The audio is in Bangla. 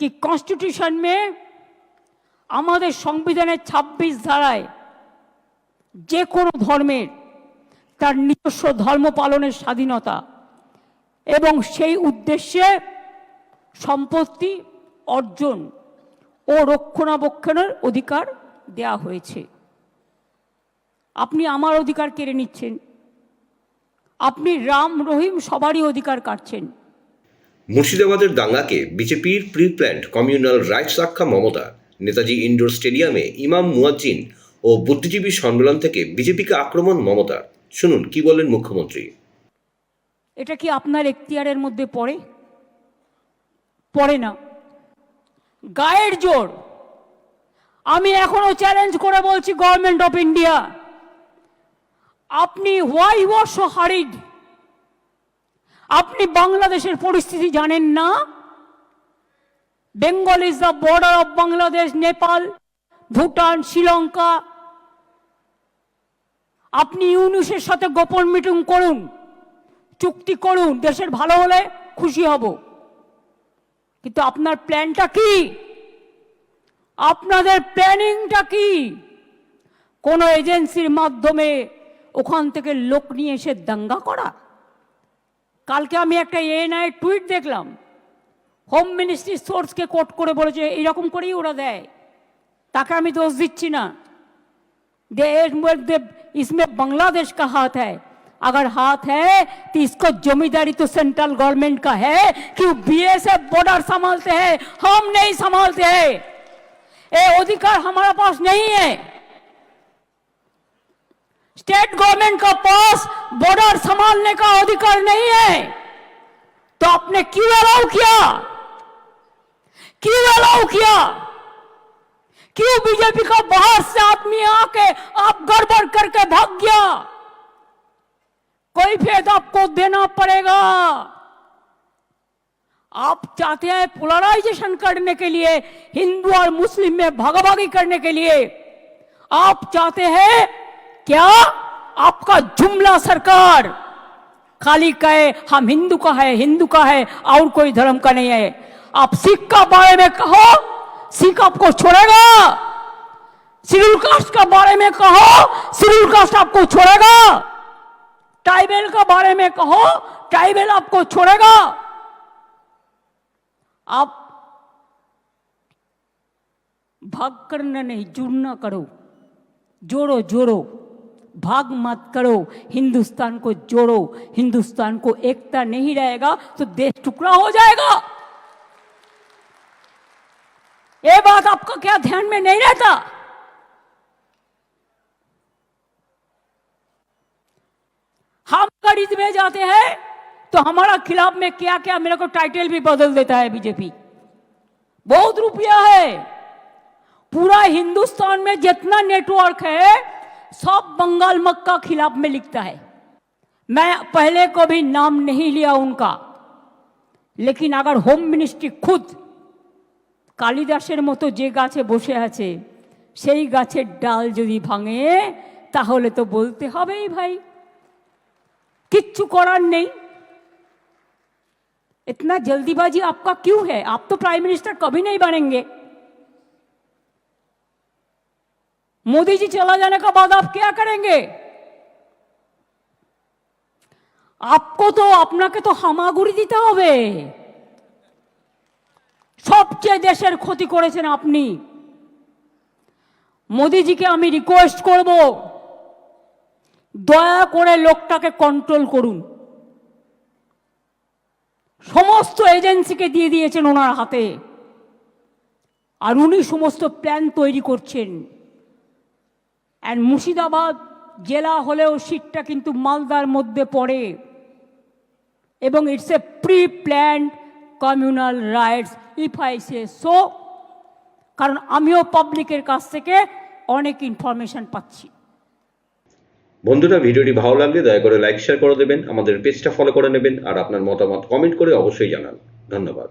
कि कॉन्स्टिट्यूशन में আমাদের সংবিধানের ২৬ ধারায় যে কোনো ধর্মের তার নিজস্ব ধর্ম পালনের স্বাধীনতা এবং সেই উদ্দেশ্যে সম্পত্তি অর্জন ও রক্ষণাবেক্ষণের অধিকার দেয়া হয়েছে আপনি আমার অধিকার কেড়ে নিচ্ছেন আপনি রাম রহিম সবারই অধিকার কাটছেন মুর্শিদাবাদের দাঙ্গাকে বিজেপির প্রি প্ল্যান্ড কমিউনাল রাইটস আখ্যা মমতা, নেতাজি ইনডোর স্টেডিয়ামে ইমাম মুয়াজ্জিন ও বুদ্ধিজীবী সম্মেলন থেকে বিজেপিকে আক্রমণ মমতার শুনুন, কি বলেন মুখ্যমন্ত্রী? এটা কি আপনার এখতিয়ারের মধ্যে পড়ে? পড়ে না। গায়ের জোর। আমি এখনও চ্যালেঞ্জ করে বলছি গভর্নমেন্ট অফ ইন্ডিয়া আপনি হোয়াই ওয়ার সো হারিড আপনি বাংলাদেশের পরিস্থিতি জানেন না? Bengal is the border of Bangladesh Nepal Bhutan Sri Lanka আপনি ইউনুসের সাথে গোপন মিটিং করুন, চুক্তি করুন, দেশের ভালো হলে খুশি হব। কিন্তু আপনার প্ল্যানটা কি? আপনাদের প্ল্যানিংটা কি? কোন এজেন্সির মাধ্যমে ওখান থেকে লোক নিয়ে এসে দাঙ্গা করা? কালকে আমি একটা এএনআই টুইট দেখলাম হোম মিনিস্ট্রি সোর্সকে কোট করে বলেছে এইরকম করেই ওরা দেয় তাকে আমি দোষ দিচ্ছি না देश में इसमें बांग्लादेश का हाथ है अगर हाथ है तो इसको जमींदारी तो सेंट्रल गवर्नमेंट का है कि बीएसएफ बॉर्डर संभालते हैं हम नहीं संभालते हैं ये अधिकार हमारे पास नहीं है स्टेट गवर्नमेंट का पास बॉर्डर संभालने का अधिकार नहीं है। तो आपने क्यों अलाउ किया? क्यों अलाउ किया? क्यों बीजेपी का बाहर से आदमी आके आप गड़बड़ करके भाग गया? कोई फेद आपको देना पड़ेगा। आप चाहते हैं पोलराइजेशन करने के लिए, हिंदू और मुस्लिम में भागाभागी करने के लिए। आप चाहते हैं क्या? आपका जुमला सरकार। खाली कहे, हम हिंदू का है, हिंदू का है, और कोई धर्म का नहीं है। आप सिख का बारे में कहो, सिख आपको छोड़ेगा। शेड्यूल कास्ट का बारे में कहो शेड्यूल कास्ट आपको छोड़ेगा। ट्राइबल का बारे में कहो, ट्राइबल आपको छोड़ेगा। आप भाग करना नहीं जुड़ना करो। जोड़ो जोड़ो। भाग मत करो। हिंदुस्तान को जोड़ो। हिंदुस्तान को एकता नहीं रहेगा तो देश टुकड़ा हो जाएगा। ये बात आपका क्या ध्यान में नहीं रहता? हम खरीद में जाते हैं तो हमारा खिलाफ में क्या क्या मेरे को टाइटल भी बदल देता है बीजेपी बहुत रुपया है। पूरा हिंदुस्तान में जितना नेटवर्क है सब बंगाल मक्का खिलाफ में लिखता है मैं पहले कभी नाम नहीं लिया उनका लेकिन अगर होम मिनिस्ट्री खुद কালিদাসের মতো যে গাছে বসে আছে সেই গাছের ডাল যদি ভাঙে তাহলে তো বলতে হবেই ভাই কিচ্ছু করার নেই इतना जल्दीबाजी आपका क्यों है आप तो प्राइम मिनिस्टर कभी नहीं बनेंगे मोदी जी चला जाने का बाद आप क्या करेंगे आपको तो আপনাকে তো হামাগুড়ি দিতে হবে সবচেয়ে দেশের ক্ষতি করেছেন আপনি মোদিজিকে আমি রিকোয়েস্ট করব দয়া করে লোকটাকে কন্ট্রোল করুন সমস্ত এজেন্সিকে দিয়ে দিয়েছেন ওনার হাতে আর উনি সমস্ত প্ল্যান তৈরি করছেন অ্যান্ড মুর্শিদাবাদ জেলা হলেও সিটটা কিন্তু মালদার মধ্যে পড়ে। এবং it's a pre planned communal riots if I say so কারণ আমিও পাবলিকের কাছ থেকে অনেক ইনফরমেশন পাচ্ছি। বন্ধুরা, ভিডিওটি ভালো লাগলে দয়া করে লাইক শেয়ার করে দেবেন। আমাদের পেজটা ফলো করে নেবেন। আর আপনার মতামত কমেন্ট করে অবশ্যই জানান। ধন্যবাদ।